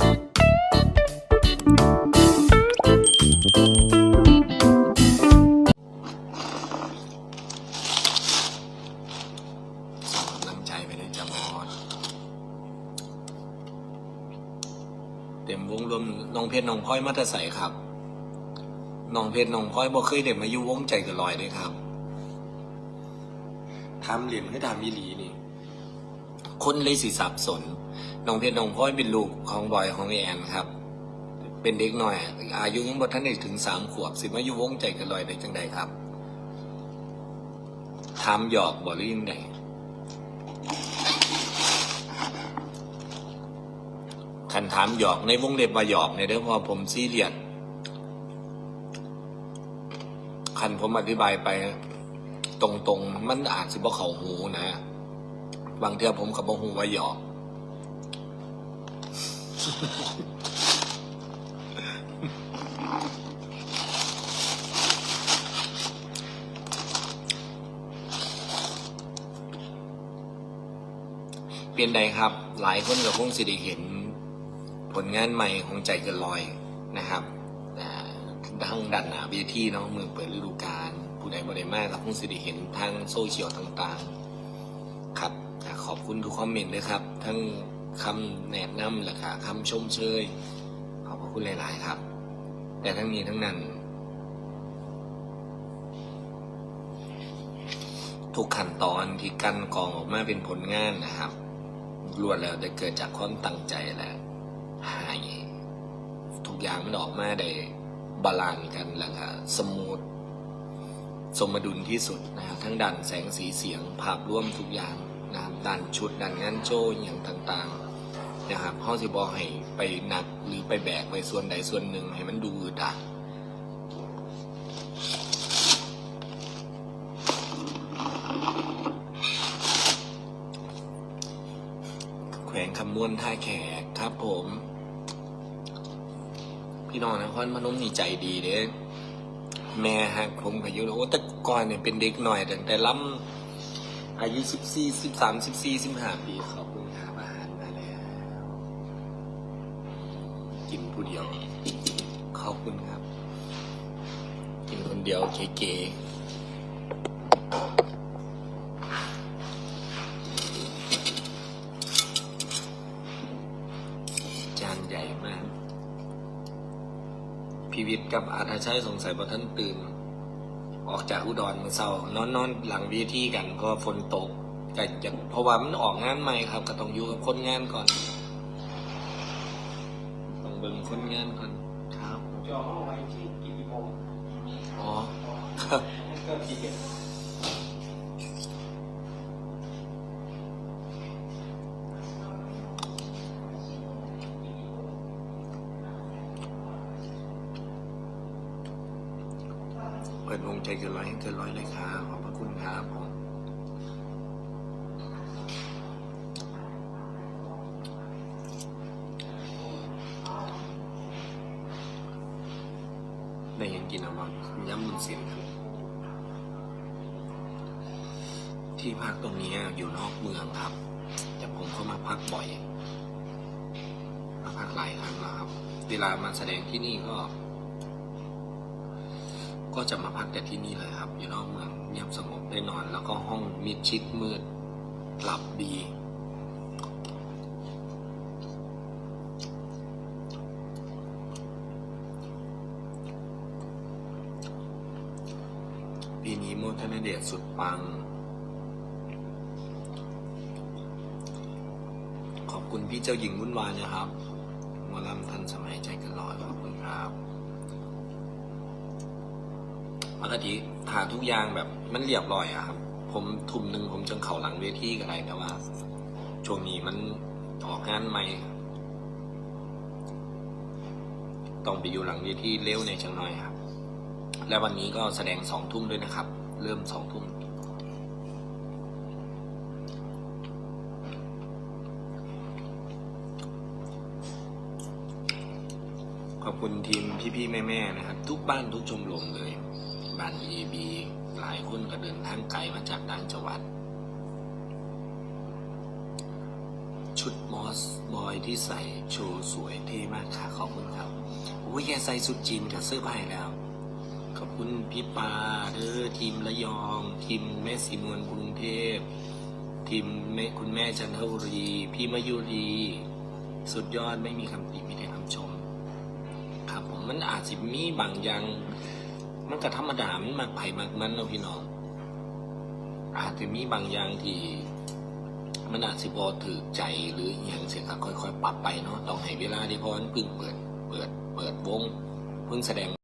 ส่งกำลังใจไปเลยจ้ามอสเต็มวงรวมน้องเพชรน้องพลอยมาแตใสครับน้องเพชรน้องพลอยบ่เคยเด็กมาอยู่วงใจกันลอยเลยครับทำเหรียญให้ทำมิลีนี่ คนเลยสิสับสนน้องเพชรน้องพลอยเป็นลูกของบอยของแอนครับ เป็นเด็กหน่อย อายุยังบ่ทันได้ถึงสามขวบ สิมาอยู่วงใจกันลอยได้จังใดครับทำหยอกบ่หรือยังไงคันถามหยอกในวงเล็บว่าหยอกในเด้อเพอผมซีเรียสคันผมอธิบายไป ตรงๆ มันอาจสิบ่เขาหูนะ บางเทื่อผมกับบ่หูว่าหยอกเปลี่ยนใดครับ หลายคนก็คงสิได้เห็น ผลงานใหม่ของใจเกินลอยนะครับอ่าดังดันหนาเวทีเนาะมือเปิดฤดูกาลผู้ใดบ่ได้มากก็คงสิได้เห็นทางโซเชียลต่างๆ ครับ ขอบคุณทุกคอมเมนต์ด้วยครับ ทั้งคำแนะนำและค่ะคำชมเชยขอบพระคุณหลาย ๆ ครับ แต่ทั้งนี้ทั้งนั้น ทุกขั้นตอนที่กันกองออกมาเป็นผลงานนะครับล้วนแล้วได้เกิดจากความตั้งใจแหละให้ทุกอย่างมันออกมาได้บาลานซ์กันแล้วก็สมูทสมดุลที่สุดนะครับทั้งด้านแสงสีเสียงภาพร่วมทุกอย่าง ด้านชุดด้านงานโชว์อย่างต่างๆนะครับห้องสิบอกให้ไปหนักหรือไปแบกไปส่วนใดส่วนหนึ่งให้มันดูอึดอัดแขวงคำม้วนท่าแขกครับผม พี่น้องนะครพนมนี่ใจดีเด้แม่ฮักผมก็อยู่โอ้แต่ก่อนเนี่ยเป็นเด็กหน่อยตั้งแต่ล้ำ อายุสิบสี่สิบสามสิบสี่สิบห้าปีขอบคุณครับอาหารมาแล้วกินผู้เดียว ขอบคุณครับ กินคนเดียวเก๋ๆจานใหญ่มากพีวิทย์กับอาทาชัยสงสัยว่าท่านตื่น ออกจากอุดรเมื่อเช้านอนนอนหลังเวทีกันเพราะว่าฝนตกแต่จะเพราะว่ามันออกงานใหม่ครับ ก็ต้องอยู่กับคนงานก่อน ต้องเบิ่งคนงานก่อนครับจองเอาไว้ที่กี่โมงอ๋อครับ เปิดวงใจเกินร้อยให้เกินร้อยเลยครับขอบพระคุณครับผมได้เห็นกินอะไรบ้างย้ำมุนเสียงครับที่พักตรงนี้อยู่นอกเมืองครับ แต่ผมก็มาพักบ่อย มาพักหลายครั้งแล้วครับ เวลามาแสดงที่นี่ก็ ก็จะมาพักแต่ที่นี่เลยครับ อยู่นอกเมืองเงียบสงบได้นอน แล้วก็ห้องมิดชิดมืดหลับดี ปีนี้โมทนาเดชสุดปัง ขอบคุณพี่เจ้าหญิงวุ่นวายนะครับมอลำทันสมัยใจกันร้อยขอบคุณครับ ปกติหาทุกอย่างแบบมันเรียบร้อยอะครับ ผมทุ่มหนึ่งผมจังเข่าหลังเวทีกันไรแต่ว่า ช่วงนี้มันออกงานใหม่ ต้องไปอยู่หลังเวทีเร็วในจังหน่อยครับ และวันนี้ก็แสดงสองทุ่มด้วยนะครับ เริ่มสองทุ่มขอบคุณทีมพี่ๆแม่ๆนะครับ ทุกบ้านทุกชมรมเลย บ้าน EB หลายคนก็เดินทางไกลมาจากต่างจังหวัด ชุดมอสบอยที่ใส่โชว์สวยเท่มากค่ะขอบคุณครับโอ้ยแกใส่สุดจีนกับเสื้อผ้าแล้ว ขอบคุณพี่ปาเด้อทีมระยอง ทีมแม่สีนวลกรุงเทพทีมแม่คุณแม่จันทบุรี พี่มายุรีสุดยอดไม่มีคำติมีแต่คำชม ครับผมมันอาจจะมีบางอย่าง มันก็ธรรมดามันมากไผ่มากมันเนาะพี่น้อง อาจจะมีบางอย่างที่มันอาจสิบอถือใจหรืออย่างเสียก็ค่อย ๆ ปรับไปเนาะต้องให้เวลาที่พราะมันเพิ่งเปิด เปิด เปิดวงเพิ่งแสดง